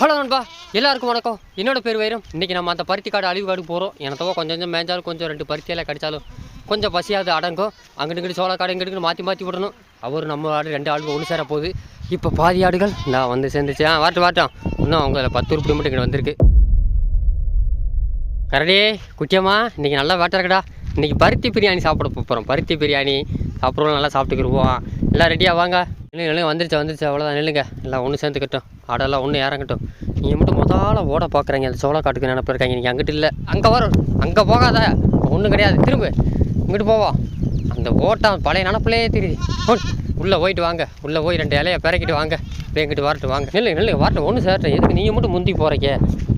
Hello நண்பா எல்லாருக்கும் வணக்கம். என்னோட பேர் வைரம். இன்றைக்கி நம்ம அந்த பருத்தி காடு அழிவு காடு போகிறோம் எனத்தவோ கொஞ்சம் கொஞ்சம் மேஞ்சாலும் கொஞ்சம் ரெண்டு பருத்தியெல்லாம் கிடச்சாலும் கொஞ்சம் பசியாவது அடங்கும். அங்கிட்டு இங்கிட்டு சோள காடு இங்கிட்டு மாற்றி மாற்றி விடணும். அவர் நம்ம ஆடு ரெண்டு ஆடு ஒன்று சேர போகுது. இப்போ பாதி ஆடுகள் நான் வந்து சேர்ந்துச்சு. ஆ வாட்டும் வாட்டம் இன்னும் அவங்க பத்து உருப்படி மட்டும் இங்கே வந்திருக்கு. கரடி குட்டியம்மா இன்றைக்கி நல்லா வேட்டை இன்றைக்கி பருத்தி பிரியாணி சாப்பிட போகிறோம் பருத்தி பிரியாணி சாப்பிட்றோம் நல்லா சாப்பிட்டுக்கிருவோம். எல்லாம் ரெடியாக வாங்க. இல்லை இல்லை வந்துருச்சு வந்துருச்சு அவ்வளோதான் நில்லுங்க. எல்லாம் ஒன்று சேர்ந்துக்கட்டும் ஆடெல்லாம் ஒன்று இறங்கட்டும். நீங்கள் மட்டும் முதல்ல ஓட பார்க்குறீங்க அந்த சோள காட்டுக்கு நினப்பு இருக்காங்க நீங்கள் அங்கிட்டு இல்லை. அங்கே வரும் அங்கே போகாத. ஒன்றும் கிடையாது திரும்ப. இங்கிட்டு போவோம் அந்த ஓட்டம் பழைய நினப்பிலே தெரியுது. உள்ளே போயிட்டு வாங்க. உள்ளே போய் ரெண்டு இலையை பிறக்கிட்டு வாங்க. எங்கிட்டு இங்கிட்டு வரட்டு வாங்க. இல்லை இல்லை வரட்டும் ஒன்று சேர்ட்டு எதுக்கு நீங்கள் மட்டும் முந்தி போகிறீங்க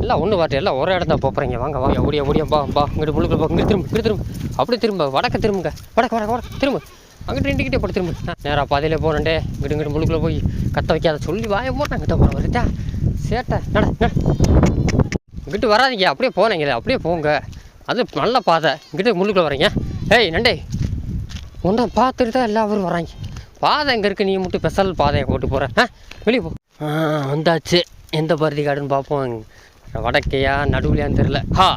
எல்லாம் ஒன்று வரட்டும் எல்லாம் ஒரே இடம் தான் போகிறீங்க வாங்க வாங்க ஓடியா ஓடியா பா பா. இங்கிட்டு முழுக்க போ இங்கிட்டு திரும்ப இங்கிட்டு திரும்ப. அப்படியே திரும்ப வடக்க திரும்புங்க. வடக்கு வடக்கு வடக்கு திரும்ப. அங்கிட்டு ரெண்டு கிட்டே போட்டு திரும்ப. நேராக பாதையில் போகிறேன்டே இங்கிட்டு இங்கிட்டு முழுக்குள்ளே போய் கத்த வைக்காத சொல்லி வாய போட்டேன் கிட்ட போகிறேன் வருதா சேட்டை. நட இங்கிட்டு வராதீங்க அப்படியே போனீங்களே அப்படியே போங்க. அது நல்ல பாதை. இங்கிட்டு முழுக்குள்ளே வரீங்க. ஏய் நண்டே. ஒன்றை பார்த்துட்டு தான் எல்லாரும் வராங்க. பாதை எங்கே இருக்குது நீ மட்டும் ஸ்பெஷல் பாதையை போட்டு போகிறேன் ஆ வெளியே போ. வந்தாச்சு. எந்த பருத்தி காடுன்னு பார்ப்போம். வடக்கையா நடுவுலையான்னு தெரில ஹா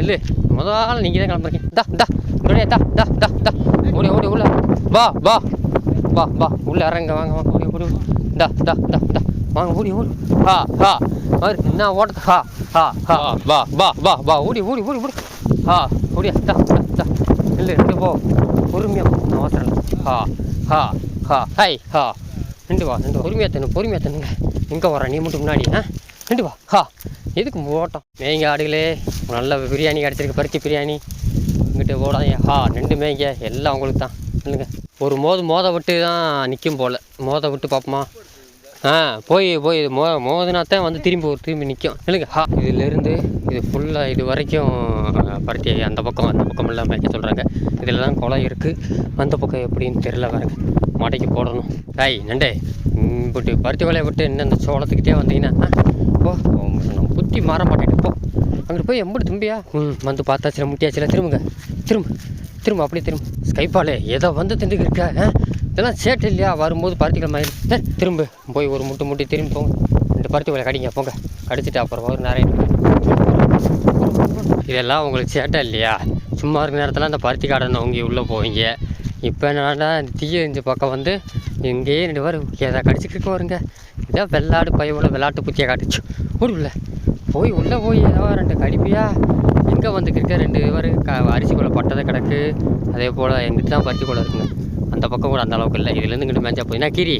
இல்லை முதல்ல நீங்கள் தான் கிளம்புறீங்க. தா தா தா தா தா தா. வா வா. வா வா. உள்ள இறங்க வாங்க வாங்க. ஓடி ஓடி. தா தா தா தா வாங்க ஓடி ஓடி. ஹா ஹா. பாரு என்ன ஓட்டது ஹா ஹா ஹா. வா வா வா வா. ஓடி ஓடி ஓடி ஓடி. ஹா ஓடியா. தா தா தா இல்லை ரெண்டு போ. பொறுமையாக போ. நான் ஹா ஹா ஹா. ஹை ஹா. நின்று வா நின்று பொறுமையாக தண்ணு பொறுமையாக தண்ணுங்க எங்கே வர நீ மட்டும் முன்னாடி ஆ? நின்று வா. ஹா. எதுக்கு ஓட்டம்? மேய்ங்க ஆடுகளே. நல்ல பிரியாணி கிடச்சிருக்கு பருத்தி பிரியாணி. இங்கிட்ட ஓடாதீங்க. ஹா நின்று மேய்ங்க எல்லாம் உங்களுக்கு தான். இல்லைங்க ஒரு மோது மோத விட்டு தான் நிற்கும் போல். மோத விட்டு பார்ப்போமா ஆ போய் போய் மோ மோதினாத்தான் வந்து திரும்பி ஒரு திரும்பி நிற்கும் இல்லைங்க ஹா. இதுலேருந்து இது ஃபுல்லாக இது வரைக்கும் பருத்தி அந்த பக்கம் அந்த பக்கம் எல்லாம் மேய்க்க சொல்கிறாங்க இதில் தான் குளம் இருக்குது அந்த பக்கம் எப்படின்னு தெரில வரங்க மடைக்கு போடணும். ஐய் நண்டே. இப்படி பருத்தி வலையை விட்டு இன்னும் இந்த சோளத்துக்கிட்டே வந்தீங்கன்னா ஆ, போ. நம்ம புத்தி மாற மாட்டேன் போ. அங்கிட்டு போய் எம்படி தும்பியா? ம் வந்து பார்த்தாச்சுல முட்டியாச்சுல. திரும்புங்க. திரும்ப. திரும்ப அப்படியே திரும்ப. ஸ்கைப்பாலே ஏதோ வந்து திண்டுக்கு இருக்கா இதெல்லாம் சேட்டு இல்லையா? வரும்போது பருத்திக்கிழமை ஆயிடுச்சு. திரும்ப. போய் ஒரு முட்டை முட்டி திரும்பி போங்க ரெண்டு பருத்தி கொலை கடிங்க போங்க. கடிச்சிட்டு அப்புறம் ஒரு நிறைய இதெல்லாம் உங்களுக்கு சேட்டை இல்லையா? சும்மா இருக்க நேரத்தில் அந்த பருத்தி காடை நோங்கி உள்ளே போவீங்க. இப்போ என்னடா தீய இந்த பக்கம் வந்து இங்கேயே ரெண்டு பேர். ஏதா கடிச்சிட்டு வருங்க இதோ வெள்ளாடு பையோட வெள்ளாட்டு புத்தியாக காட்டுச்சு. ஓடி உள்ள. போய் உள்ளே போய் ஏதோ ரெண்டு கடிப்பியா? எங்கே வந்துக்கிருக்க? ரெண்டு பேர் க அரிசி குலை பட்டதை கிடக்கு. அதே போல் எங்கிட்ட தான் பருத்தி கூட இருக்குங்க. அந்த பக்கம் கூட அந்த அளவுக்கு இல்லை. இதுலேருந்து இங்கிட்டு மேய்ச்சா போய் என்ன கீரி?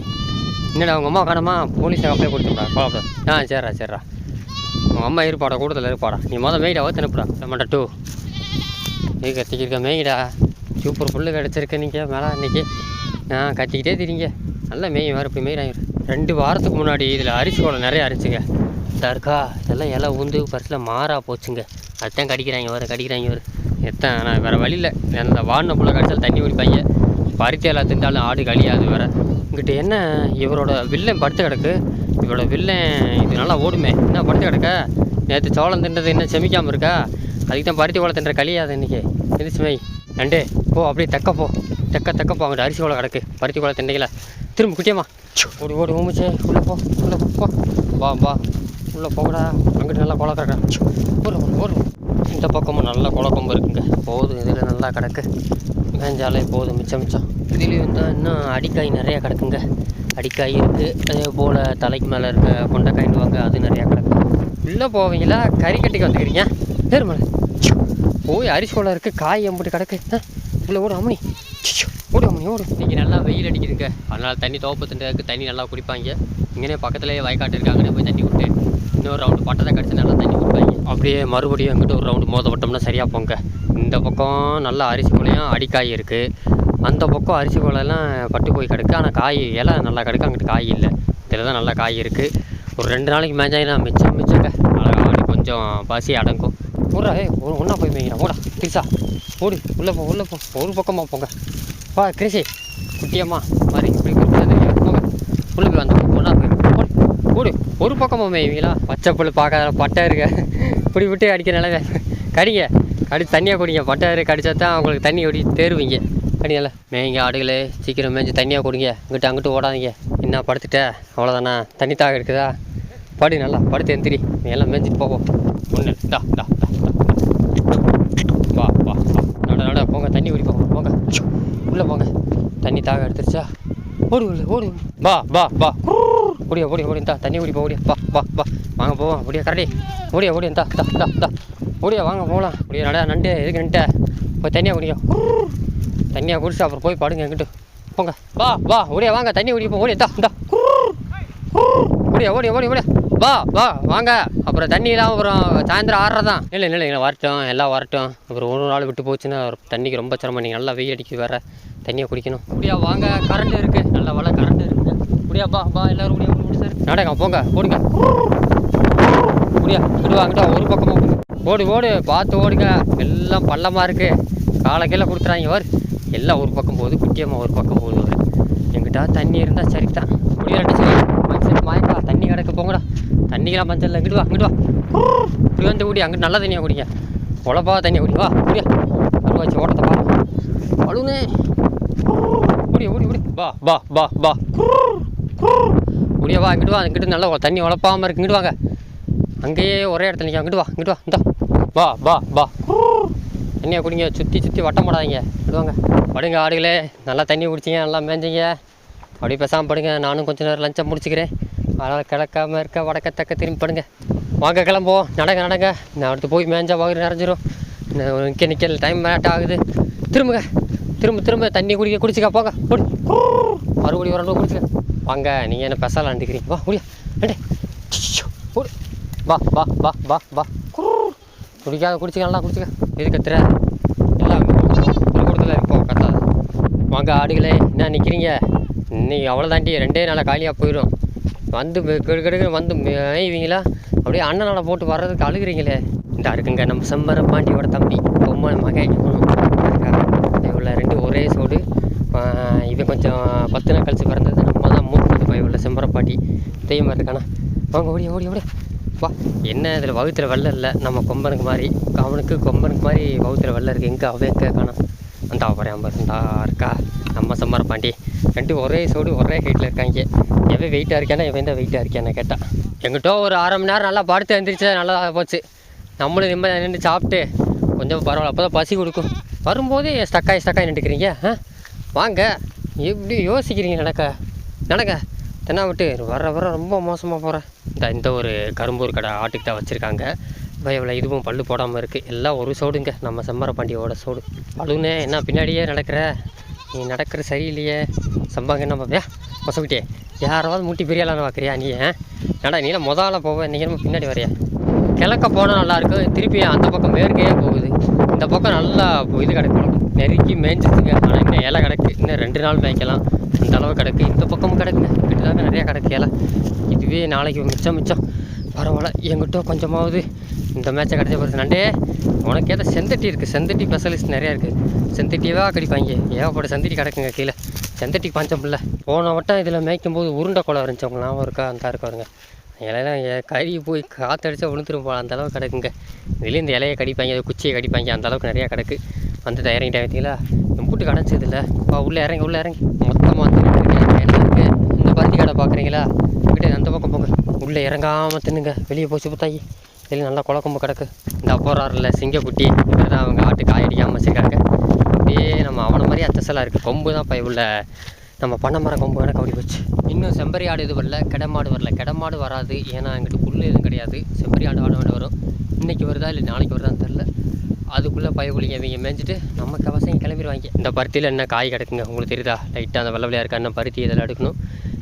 என்னடா உங்கள் அம்மா காணமா போலீஸ் கம்ப்ளைண்ட் கொடுத்துடா கோலப்பட ஆ சரிடா சரிடா உங்கள் அம்மா இருப்பாடா கூட்டத்தில் இருப்பாடா நீ மொதல் மெயிடா ஓத்து அனுப்புடா. டமாட்டா டூ. நீ கத்திக்கிருக்க மெயிடா. சூப்பர் புல்லு கிடச்சிருக்க நீங்கள் மேலே இன்றைக்கி நான் கத்திக்கிட்டே தெரியுங்க நல்லா மேய் வேறு இப்படி மேய்றாங்க ரெண்டு வாரத்துக்கு முன்னாடி இதில் அரிசி கோலம் நிறைய அரிச்சுங்க. தர்கா இருக்கா இதெல்லாம் இலை உந்து பரிசில் மாறா போச்சுங்க. அதுதான் கடிக்கிறாங்க வர கடிக்கிறாங்க வர எத்தனை நான் வேறு வழியில் அந்த வாடின புள்ள கடிச்சால் தண்ணி குடிப்பாங்க. பருத்தி எல்லாம் திண்டாலும் ஆடு கழியாது வேற. இங்கிட்ட என்ன இவரோட வில்லன் படுத்து கிடக்கு. இவரோட வில்லன் இது நல்லா ஓடுமே. என்ன படுத்து கிடக்க? நேற்று சோளம் தின்றது என்ன செமிக்காமல் இருக்கா? அதுக்கு தான் பருத்தி கோலம் தின்ற கழியாது இன்னைக்கு. எந்திரிச்சு மை நண்டு போ அப்படியே தக்கப்போ போ. தக்கப்போ தெக்க போ. அங்கிட்ட அரிசி ஓலை கிடக்கு. பருத்தி ஓலை திண்டைங்களா திரும்ப குட்டியம்மா. ஓடி ஓடி ஓமிச்சே உள்ளே போ உள்ளே போ. வா வா. உள்ளே போகடா. அங்கிட்டு நல்லா குளம் கிடக்கா ஒரு ஒரு இந்த பக்கமும் நல்ல குளக்கொம்பு இருக்குங்க. போதும் இதில் நல்லா கிடக்கு. மேஞ்சாலே போதும் மிச்சம் மிச்சம். இதுலேயும் தான் இன்னும் அடிக்காய் நிறையா கிடக்குங்க. அடிக்காய் இருக்குது அதே போல் தலைக்கு மேலே இருக்க கொண்டைக்காய்னு வாங்க அது நிறையா கிடக்கு. உள்ளே போவீங்களா? கறி கட்டிக்கு வந்துக்கிறீங்க? நேர்மலை போய் அரிசோலை இருக்குது காய் எம்பிட்டு கிடக்கு. உள்ளே ஓடு அம்மணி. ஓடு அம்மணி ஓடு. இன்றைக்கி நல்லா வெயில் அடிக்குதுங்க. அதனால் தண்ணி துவப்பு தண்ணி நல்லா குடிப்பாங்க. இங்கேனே பக்கத்துலேயே வயக்காட்டு இருக்காங்கன்னு போய் தண்ணி விட்டு இன்னொரு ரவுண்டு பட்டத்தை கடிச்சு நல்லா தண்ணி அப்படியே மறுபடியும் எங்கிட்ட ஒரு ரவுண்டு மோத விட்டோம்னா சரியாக போங்க. இந்த பக்கம் நல்லா அரிசி குலையும் அடிக்காய் இருக்குது அந்த பக்கம் அரிசி குலையெல்லாம் பட்டு போய் கிடக்கு. ஆனால் காய் இலை நல்லா கிடக்கு. அங்கிட்டு காய் இல்லை. இதில் தான் நல்லா காய் இருக்குது ஒரு ரெண்டு நாளைக்கு மேஞ்சாயினா மிச்சம் மிச்சங்க. அப்படி கொஞ்சம் பசி அடங்கும். ஊரா ஏ ஒன்றா போய் மேய்க்கிறேன் ஓடா கிரிசா ஓடு உள்ளே போ உள்ளே போ. ஒரு பக்கமாக போங்க. வா கிரிசி குட்டியம்மா மாதிரி இப்படி கூப்பிட்டு போங்க. உள்ளே போய் ஒன்றா போய் ஓடு ஒரு பக்கமாக மேய்வீங்களா? பச்சை புல் பார்க்காத பட்டை இருக்க. இப்படி விட்டு அடிக்கிற கடிங்க. கடி தண்ணியாக குடிங்க. பட்டாரு கடிச்சா தான் உங்களுக்கு தண்ணி ஓடி தேருவீங்க. கடிங்கல்ல. மேய்ங்க ஆடுகளே சீக்கிரம் மேய்ஞ்சி தண்ணியாக குடிங்க. இங்கிட்ட அங்கிட்டு ஓடாதீங்க. என்ன படுத்துட்ட? அவ்வளோதானா தண்ணி தாக இருக்குதா படி நல்லா படுத்து எந்திரி. எல்லாம் மேய்ஞ்சிட்டு போவோம் ஒன்று டா டா டா வா வா நட நட. போங்க. தண்ணி குடி போங்க. போங்க உள்ளே போங்க. தண்ணி தாக எடுத்துருச்சா? ஓடு உள்ள. ஓடு. வா வா வா. குடியா ஓடி ஓடிந்தா தண்ணி குடி போ ஓடியா வா வா வா. வாங்க போவோம். ஓடியா கரடி. ஓடியா ஓடியா தா தா தா தா ஓடியா வாங்க போகலாம். ஓடியா நடா நண்டு எதுக்கு நின்ட்ட போய் தண்ணியாக குடிக்கும் தண்ணியாக குடிச்சு அப்புறம் போய் படுங்க எங்கிட்டு. போங்க. வா வா ஓடியா வாங்க. தண்ணி குடிப்போம் ஓடியா தா தா ஓடியா ஓடியா ஓடியா ஓடியா. வா வா வாங்க. அப்புறம் தண்ணியெல்லாம் அப்புறம் சாயந்தரம் ஆடுறதான் இல்லை இல்லை இல்லை வரட்டும். எல்லாம் வரட்டும். அப்புறம் ஒரு நாள் விட்டு போச்சுன்னா தண்ணிக்கு ரொம்ப சிரமம். நீங்கள் நல்லா வெயில் அடிக்க வேற. தண்ணியை குடிக்கணும். முடியா வாங்க. கரண்ட் இருக்குது நல்லா வள கரண்ட் இருக்குது அப்படியா பா பா எல்லாரும் முடியாது முடிச்சாரு நடக்கம் போங்க போடுங்க. முடியா இங்கிட்டு ஒரு பக்கமாக ஓடு ஓடு. பார்த்து ஓடுங்க. எல்லாம் பள்ளமாக இருக்குது காலை கீழே கொடுத்துறாங்க வர் எல்லாம் ஒரு பக்கம் போகுது குட்டியம்மா ஒரு பக்கம் போகுது ஒரு எங்கிட்ட தண்ணி இருந்தால் சரி தான் முடிய சரி மஞ்சள் மாயக்கா தண்ணி கிடக்க போங்கடா. தண்ணிக்கெல்லாம் மஞ்சள் இங்கிட்டு வா இங்கிட்டு வா. இப்படி வந்து குடி அங்கிட்டு நல்ல தண்ணியாக குடிங்க. உழப்பா தண்ணியை குடி வா குடியா அருவாச்சு ஓட்டத்தை பாரு. அழுனே ஓடி ஓடி ஓடி. வா பா வா பா குடியா வா இங்கிட்டு வா. இங்கிட்டு நல்லா தண்ணி உழப்பாமல் இருக்கு. இங்கிட்டு வாங்க. அங்கேயே ஒரே இடத்துல நிற்க அங்கிட்டு வா இங்கிட்டு வா இந்தா. வா வா வா. தண்ணியை குடிங்க சுற்றி சுற்றி வட்டம் போடாதீங்க. விடுவாங்க படுங்க ஆடுகளே. நல்லா தண்ணி குடிச்சிங்க நல்லா மேய்ஞ்சிங்க அப்படியே பேசாமல் படுங்க. நானும் கொஞ்ச நேரம் லஞ்சம் முடிச்சுக்கிறேன். அதனால் கிழக்காம இருக்க வடக்க தக்க திரும்பி படுங்க. வாங்க கிளம்புவோம். நடங்க நடங்க. நான் அடுத்து போய் மேய்ஞ்சா வாங்க நிறைஞ்சிரும். இன்னும் நிற்க நிற்க டைம் மேட் ஆகுது. திரும்புங்க. திரும்ப திரும்ப தண்ணி குடிக்க குடிச்சுக்கா போங்க. மறுபடியும் ஒரு குடிச்சுக்க. வாங்க நீங்கள் என்ன பெசாலாண்டுக்கிறீங்க வா முடியா வா வா வா வா வா. குடிக்காத குடிச்சுக்க நல்லா குடிச்சுக்க. எது கத்துற எல்லாம் கொடுத்துல இருப்போம் கத்தாத வாங்க ஆடுகளே என்ன நிற்கிறீங்க இன்னைக்கு அவ்வளோதாண்டி ரெண்டே நாளாக காலியாக போயிடும் வந்து கெடுக்கெடுக்க வந்து மேய்வீங்களா அப்படியே அண்ணனோட போட்டு வர்றதுக்கு அழுகுறீங்களே. இந்த இருக்குங்க நம்ம செம்பரம் பாண்டியோட தம்பி. பொம்மை மகன் இவ்வளோ ரெண்டு ஒரே சோடு. இது கொஞ்சம் பத்து நாள் கழிச்சு பிறந்தது. நம்ம தான் மூத்தது செம்பரம் பாட்டி. தெய்வமாக இருக்கானா? வாங்க ஓடி ஓடி ஓடி. அப்பா என்ன இதில் வகுத்துல வெள்ளம் இல்லை. நம்ம கொம்பனுக்கு மாதிரி அவனுக்கு கொம்பனுக்கு மாதிரி வகுத்துல வெள்ளம் இருக்குது எங்கே அவன் எங்கே காணும் அந்த அவரே ஐம்பது இருக்கா? நம்ம சம்மார பாண்டி ரெண்டு ஒரே சோடு ஒரே ஹைட்டில் இருக்காங்க. எவன் வெயிட்டாக இருக்கானா எவன் தான் வெயிட்டாக இருக்கான்னு கேட்டான் எங்கிட்ட ஒரு அரை மணி நேரம் நல்லா படுத்து எழுந்திரிச்சா நல்லா போச்சு. நம்மளும் நிம்மதியாக நின்று சாப்பிட்டு கொஞ்சம் பரவாயில்ல. அப்போ தான் பசி கொடுக்கும். வரும்போது ஸ்டக்காய் ஸ்டக்காய் நின்றுக்கிறீங்க ஆ? வாங்க. எப்படி யோசிக்கிறீங்க நடக்க. நடக்க. தென்னா விட்டு வர வர ரொம்ப மோசமாக போகிறேன் இந்த இந்த ஒரு கரும்பூர் கடை ஆட்டுக்கு தான் வச்சுருக்காங்க பயவில் இதுவும் பல்லு போடாமல் இருக்குது எல்லாம் ஒரு சோடுங்க. நம்ம செம்மர பாண்டியோட சோடு. பழுனே என்ன பின்னாடியே நடக்கிற? நீ நடக்கிற சரியில்லையே. சம்பாங்க என்ன பார்ப்பியா மொசக்கிட்டே யாராவது மூட்டி பெரியாளான்னு பார்க்குறியா நீ ஏன் நடா நீலாம் முதல்ல போவேன் நீங்கள் பின்னாடி வரையா கிழக்க போனால் நல்லாயிருக்கும் திருப்பி அந்த பக்கம் மேற்கே போகுது. இந்த பக்கம் நல்லா இது கிடக்கும் நெருக்கி மேய்ஞ்சிருச்சுங்க. ஆனால் இன்னும் இலை கிடக்கு. இன்னும் ரெண்டு நாள் மேய்க்கலாம். அந்த அளவு கிடக்கு. இந்த பக்கமும் கிடக்குங்க. இப்படிதாங்க நிறையா கிடக்கு இலை. இதுவே நாளைக்கு மிச்சம் மிச்சம். பரவாயில்ல. எங்கிட்ட கொஞ்சமாவது இந்த மேட்சை கிடச்ச பிறகு நண்டே உனக்கு ஏதோ செந்தட்டி இருக்குது செந்தட்டி ஸ்பெஷலிஸ்ட் நிறையா இருக்குது செந்தட்டியவே கடிப்பாங்க. ஏகப்பட்ட செந்தட்டி கிடக்குங்க கீழே. செந்தட்டி பஞ்சம் இல்லை. போன வட்டம் இதில் மேய்க்கும் போது உருண்டை குளம் இருந்துச்சு அவங்க ஞாபகம் இருக்கா? அந்த இருக்கா இலையெல்லாம் எ- கறி போய் காற்றடிச்சா விழுந்துரும் போல அந்த அளவுக்கு கிடக்குங்க. இதுலேயும் இந்த இலையை கடிப்பாங்க அது குச்சியை கடிப்பாங்க. அந்த அளவுக்கு நிறையா கிடக்கு. வந்து இறங்கிட்டேன் பார்த்தீங்களா? எம்பூட்டு கிடச்சது இல்லை உள்ளே இறங்கி உள்ளே இறங்கி. மொத்தமாக வந்து இருக்குது இந்த பருத்தி கடை பார்க்குறீங்களா? வீட்டை அந்த பக்கம் போங்க. உள்ளே இறங்காமல் தின்னுங்க. வெளியே போச்சு புத்தாயி வெளியே நல்லா குழக்கம்பு கிடக்கு. இந்த அப்போறாரில் சிங்கக்குட்டி. அவங்க ஆட்டு காயடிக்காமல் வச்சுருக்காங்க. அப்படியே நம்ம அவனை மாதிரி அச்சசலாக இருக்குது கொம்பு தான் இப்போ உள்ள. நம்ம பண்ண மரம் கொம்பு வேணால் அப்படி போச்சு. இன்னும் செம்பரி ஆடு இது வரல கிடமாடு வரல. கிடமாடு வராது. ஏன்னா எங்கிட்ட புல் எதுவும் கிடையாது. செம்பரி ஆடு ஆட ஆடு வரும். இன்றைக்கி வருதா இல்லை நாளைக்கு வருதான்னு தெரில அதுக்குள்ளே பயக்குழிங்க இவங்க மேய்ஞ்சிட்டு நம்ம கவசம் கிளம்பிடுவாங்க. இந்த பருத்தியில் என்ன காய் கிடக்குங்க? உங்களுக்கு தெரியுதா? லைட்டாக அந்த வெள்ளை வெள்ளையாக இருக்கா என்ன பருத்தி இதெல்லாம் எடுக்கணும்.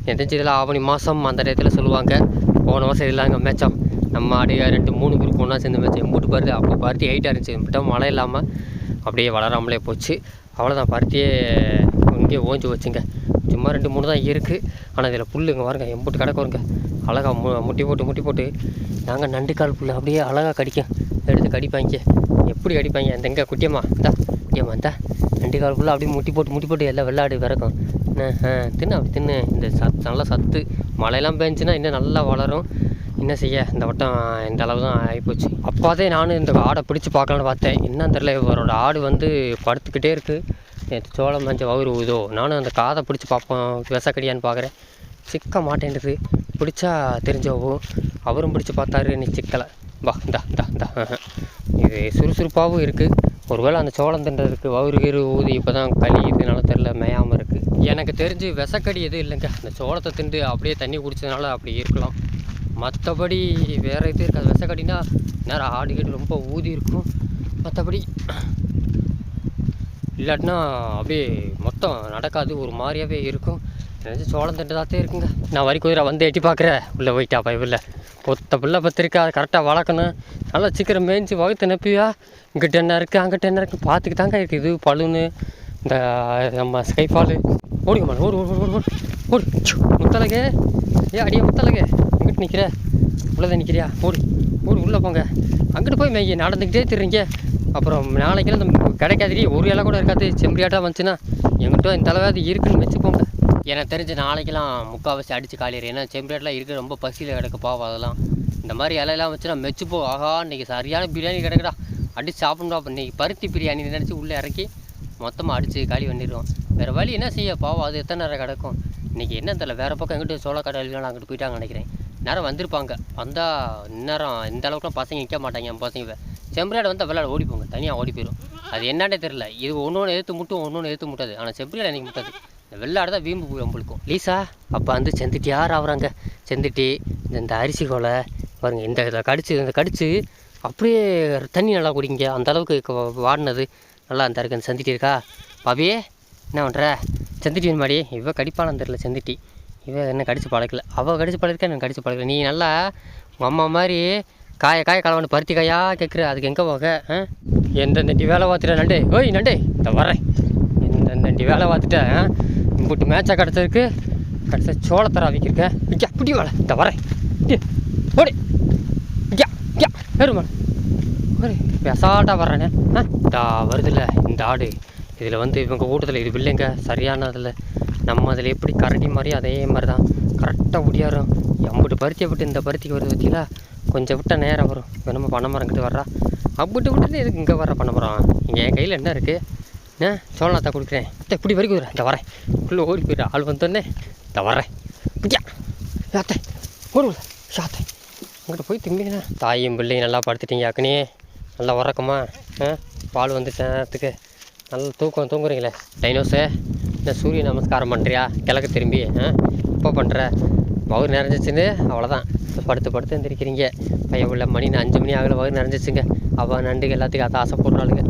எதாச்சும் இதெல்லாம் ஆவணி மாதம் அந்த டயத்தில் சொல்லுவாங்க. போன வருஷம் இதெல்லாம் இங்கே மேய்ச்சோம். நம்ம ஆடு ரெண்டு மூணு குரூப் ஒன்றா சேர்ந்து மேய்ச்சோம். எம்பூட்டு பருத்தி அப்போ பருத்தி ஹைட்டாக இருந்துச்சு. மட்டும் மழை இல்லாமல் அப்படியே வளராமலே போச்சு. அவ்வளோதான் பருத்தியே இங்கேயே ஓஞ்சி வச்சுங்க. சும்மா ரெண்டு மூணு தான் இருக்குது ஆனால் இதில் புல்லுங்க பாருங்க எம்புட்டு கிடக்கு வருங்க அழகாக மு முட்டி போட்டு முட்டி போட்டு. நாங்கள் நண்டுக்கால் புல் அப்படியே அழகாக கடிக்கும் எடுத்து கடிப்பாங்க. எப்படி கடிப்பாங்க? அந்த எங்கே குட்டியம்மா இந்தா குட்டியம்மா இந்தா. நண்டுக்கால் புல்ல அப்படியே முட்டி போட்டு முட்டி போட்டு எல்லாம் வெள்ளாடு பிறக்கும் தின்னு அப்படி தின்னு. இந்த சத் நல்லா சத்து. மழையெல்லாம் பெஞ்சுன்னா இன்னும் நல்லா வளரும். என்ன செய்ய? இந்த வட்டம் இந்த அளவு தான் ஆகிப்போச்சு அப்போதே நானும் இந்த ஆடை பிடிச்சி பார்க்கலான்னு பார்த்தேன். என்னன்னு தெரில இவரோட ஆடு வந்து படுத்துக்கிட்டே இருக்குது நேற்று சோளம் மஞ்சள் வயிறு ஊதோ நானும் அந்த காதை பிடிச்சி பார்ப்போம் விசக்கடியான்னு பார்க்குறேன். சிக்க மாட்டேன்றது. பிடிச்சா தெரிஞ்சவும் அவரும் பிடிச்சி பார்த்தாரு நீ சிக்கலை. வா இந்தா இந்தா இந்தா. இது சுறுசுறுப்பாகவும் இருக்குது ஒருவேளை அந்த சோளம் தின்றதுக்கு வவுறு கீறு ஊதி இப்போ தான் களி இதனால தெரில மேயாமல் இருக்குது எனக்கு தெரிஞ்சு விசக்கடி எதுவும் இல்லைங்க. அந்த சோளத்தை திண்டு அப்படியே தண்ணி குடிச்சதுனால அப்படி இருக்கலாம். மற்றபடி வேறு இது இருக்காது. விசக்கடினா நேரம் ஆடு ரொம்ப ஊதி இருக்கும். மற்றபடி இல்லாட்டினா அப்படியே மொத்தம் நடக்காது ஒரு மாதிரியாகவே இருக்கும். நினச்சி சோளம் திண்டதாத்தே இருக்குங்க. நான் வரி குதிரை வந்து எட்டி பார்க்குறேன். உள்ளே போயிட்டா பைபிளில் பொத்த பிள்ளை பத்திரிக்கா அதை கரெக்டாக வளர்க்கணும். நல்லா சீக்கிரம் மேய்ஞ்சி வகுத்து நப்பியா இங்கிட்ட என்ன இருக்குது அங்கிட்ட என்ன இருக்குது பார்த்துக்கு தாங்க இருக்குது இது பலூனு இந்த நம்ம ஸ்கைஃபாலு ஓடுங்கம்மா ஓடு ஓடு ஓடு ஓடு ஓடு. ச்சு, முத்தலகே ஏ அடியே முத்தலகே இங்கிட்டு நிற்கிற உள்ளே நிற்கிறியா ஓடு ஓடு உள்ளே போங்க. அங்கிட்டு போய் மேய்ங்க. நடந்துக்கிட்டே திருங்க. அப்புறம் நாளைக்கெல்லாம் இந்த கிடைக்காதுடி ஒரு இலை கூட இருக்காது. செம்பரியாட்டாக வந்துச்சுன்னா எங்கிட்ட இந்த அளவு அது இருக்குன்னு வச்சுக்கோங்க. எனக்கு தெரிஞ்சு நாளைக்கெல்லாம் முக்கால்வாசி அடித்து காலிடுறேன் ஏன்னா செம்பரியாட்டெலாம் இருக்குது ரொம்ப பசியில் கிடக்கு பாவம் அதெல்லாம். இந்த மாதிரி இலையெல்லாம் வச்சுன்னா மெச்சுப்போ ஆகா இன்னைக்கு சரியான பிரியாணி கிடக்குடா. அடித்து சாப்பிடணும் அப்போ இன்றைக்கி பருத்தி பிரியாணி நினச்சி உள்ளே இறக்கி மொத்தமாக அடித்து காலி பண்ணிடுவோம். வேறு வழி என்ன செய்ய? பாவம் அது எத்தனை நேரம் கிடக்கும்? இன்றைக்கி என்ன தெரியல. வேறு பக்கம் எங்கிட்ட சோளக்கடை இல்லைனா அங்கிட்டு போயிட்டாங்க நினைக்கிறேன். நேரம் வந்திருப்பாங்க. வந்தால் இந்நேரம் இந்த அளவுக்குலாம் பசங்க நிற்க மாட்டாங்க என் பசங்க. செம்பரியாடு வந்து விளையாட ஓடி போங்க தனியாக ஓடி போயிடும் அது என்னன்னே தெரில இது ஒன்று ஒன்று எடுத்து முட்டும் ஒன்று ஒன்று எடுத்து முட்டாது. ஆனால் செம்பரியாடு எனக்கு முட்டாது. இந்த வெள்ளாடு தான் வீம்பு போய் நம்மளுக்கும் லீசா அப்போ வந்து செந்துட்டி யார் ஆகுறாங்க செந்துட்டி இந்த இந்த அரிசி கொலை பாருங்கள் இந்த இதை கடிச்சு இந்த கடிச்சு அப்படியே தண்ணி நல்லா குடிங்க. அந்த அளவுக்கு வாடினது நல்லா அந்த இருக்கு. அந்த செந்துட்டி இருக்கா? பாபியே என்ன பண்ணுற செந்துட்டி மாடி இவ கடிப்பானு தெரில செந்துட்டி. இவ என்ன கடிச்சு பழக்கல. அவள் கடிச்சு பழகிருக்கா எனக்கு கடிச்சு பழக்கல. நீ நல்லா உங்கள் அம்மா மாதிரி காய காய கலவனு பருத்தி காயா கேட்குற அதுக்கு எங்கே போக ஆ? எந்த நண்டி வேலை பார்த்துட்ட நண்டு? ஓய் நண்டு இந்த வரேன் எந்த நண்டி வேலை பார்த்துட்டேன் இம்புட்டு மேட்சாக கிடச்சதுக்கு கடைசி சோளத்தர விற்கிருக்கேன் ஐயா பிடி வேலை இந்த வரேன் ஓடி. ஐயா ஐயா ஏறுமா ஒரு பெசாட்டாக வர்றேனே. ஆ? டா வருதுல்ல இந்த ஆடு. இதில் வந்து இவங்க கூட்டத்தில் இது இல்லைங்க சரியானதில் நம்ம அதில் எப்படி கரடி மாதிரி அதே மாதிரி தான் கரெக்டாக முடியாரும் எம்பிட்டு பருத்தியை விட்டு இந்த பருத்திக்கு வருது பற்றியில கொஞ்சம் விட்ட நேரம் வரும். இப்போ நம்ம பனைமரங்கிட்ட வர்றா. அப்படி விட்டுட்டு எதுக்கு இங்கே வர பனைமரம் இங்கே என் கையில் என்ன இருக்குது என்ன? சோழநாத்தா கொடுக்குறேன். அத்தை இப்படி வரைக்கும் வரேன் இந்த வரேன். உள்ளே ஓடி போயிடு ஆள் வந்தோடனே இந்த வரேன். பிடியா? யாத்தை ஓடு யாத்தை அங்கிட்ட போய் திம்பிங்கண்ணா தாயும் பிள்ளையும் நல்லா படுத்துட்டீங்க அக்கனே. நல்லா உறக்கமா ஆ? பால் வந்துச்சு நேரத்துக்கு. நல்லா தூக்கம் தூங்குறீங்களே. டைனோஸு இந்த சூரிய நமஸ்காரம் பண்ணுறியா கிழக்கு திரும்பி ஆ? இப்போ பண்ணுற மவுர் நிறைஞ்சிச்சுன்னு அவ்வளோதான் படுத்து படுத்து எந்திரிக்கிறீங்க. பையன் உள்ள மணி அஞ்சு மணி ஆகல வகை நிறைஞ்சிச்சுங்க அவள் நண்டுக்கு எல்லாத்துக்கும் அதை ஆசைப்படுறாளுங்க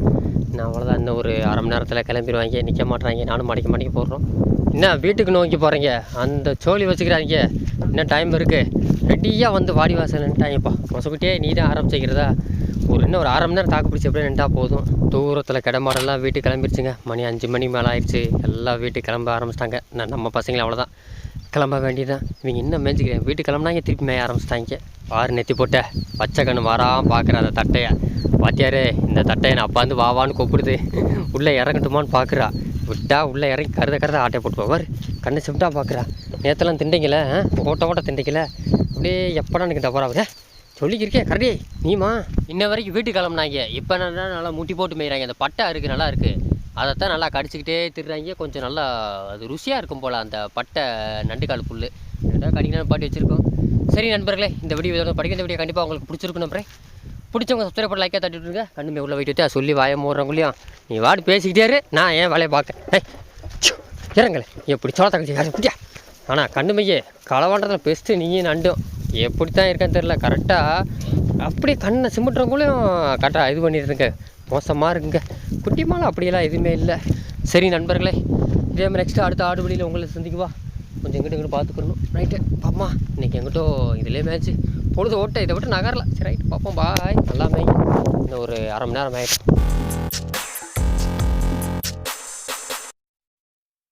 நான் அவ்வளோதான் இன்னும் ஒரு அரை மணி நேரத்தில் கிளம்பிடுவாங்க நிற்க மாட்றாங்க. நானும் மடிக்க மடிக்க போடுறோம். என்ன வீட்டுக்கு நோக்கி போகிறீங்க அந்த சோழி வச்சுக்கிறாங்க. இன்னும் டைம் இருக்குது ரெடியாக வந்து வாடி வாசல் நின்ட்டாங்கப்பா. மொசக்கிட்டே நீ தான் ஆரம்பிச்சிக்கிறதா? ஒரு இன்னும் ஒரு அரை மணி நேரம் தாக்கு பிடிச்சி அப்படியே நின்றா போதும். தூரத்தில் கிடமாடெல்லாம் வீட்டுக்கு கிளம்பிருச்சுங்க. மணி அஞ்சு மணி மேலே ஆயிடுச்சு. எல்லாம் வீட்டுக்கு கிளம்ப ஆரம்பிச்சிட்டாங்க. நான் நம்ம பசங்களை அவ்வளோதான் கிளம்ப வேண்டியதான் இவங்க இன்னும் மேய்ச்சிக்கிறேன் வீட்டு கிளம்புனாங்க திருப்பி மேய ஆரம்பிச்சிட்டாங்க. பாரு நெத்தி போட்ட. பச்சை கண்ணு வராம பார்க்குற அந்த தட்டையை. பாத்தியாரே இந்த தட்டையை நான் அப்பா வந்து வா வான்னு கூப்பிடுது. உள்ளே இறங்கட்டுமான்னு பார்க்குறா விட்டா உள்ளே இறங்கி கருத கருத ஆட்டை போட்டு போவார் கண்ணு சிமிட்டா பார்க்குறா நேற்றுலாம் திண்டிங்களே ஓட்ட ஓட்ட திண்டிக்கல. அப்படியே எப்படா எனக்கு தவறாவது சொல்லிக்கிருக்கே கரடி நீமா இன்ன வரைக்கும் வீட்டுக்கு கிளம்புனாங்க. இப்போ நல்லா நல்லா முட்டி போட்டு மேய்கிறாங்க அந்த பட்டை இருக்குது நல்லா இருக்குது அதைத்தான் நல்லா கடிச்சிக்கிட்டே திடுறாங்க கொஞ்சம் நல்லா அது ருசியாக இருக்கும் போல் அந்த பட்டை நண்டுக்கால் புல் ரெண்டாவது கடிக்கணும் பாட்டி வச்சுருக்கோம். சரி நண்பர்களே இந்த வீடியோ இதோட படிக்கிற இந்த வீடியோ கண்டிப்பாக உங்களுக்கு பிடிச்சிருக்கும் நம்புறேன் பிடிச்சவங்க சப்ஸ்கிரைப் பண்ண லைக்காக தட்டி விட்டுருங்க கண்ணுமே உள்ள போயிட்டு சொல்லி வாய மூடுறவங்களையும் நீ வாடி பேசிக்கிட்டே இரு. நான் ஏன் வேலையை பார்க்கேன் ஏய் ச்சோ, இறங்கல. எப்படி சோள தங்கச்சி யாரும் பிடியா ஆனால் கண்ணுமையே களவாண்டத்தில் பெஸ்ட்டு நீயும் நண்டும். எப்படி தான் இருக்கேன்னு தெரில கரெக்டாக அப்படியே கண்ணை சிமிட்டுறவங்களையும் கரெக்டாக இது பண்ணிடுதுங்க. மோசமாக இருக்குங்க. குட்டிமாலாம் அப்படியெல்லாம் எதுவுமே இல்லை. சரி நண்பர்களே இதே மாதிரி நெக்ஸ்ட்டு அடுத்த ஆடு வழியில் உங்களை சந்திக்குவா? கொஞ்சம் எங்கிட்ட இங்கிட்ட பார்த்துக்கணும். ரைட்டு பாப்பா இன்னைக்கு எங்கிட்டோ இதிலே மேட்ச்சு பொழுது ஓட்ட இதை விட்டு நகரல. சரி ரைட்டு பார்ப்போம் பாய் நல்லா மேய் இன்னும் ஒரு அரை மணி நேரம் ஆகிடும்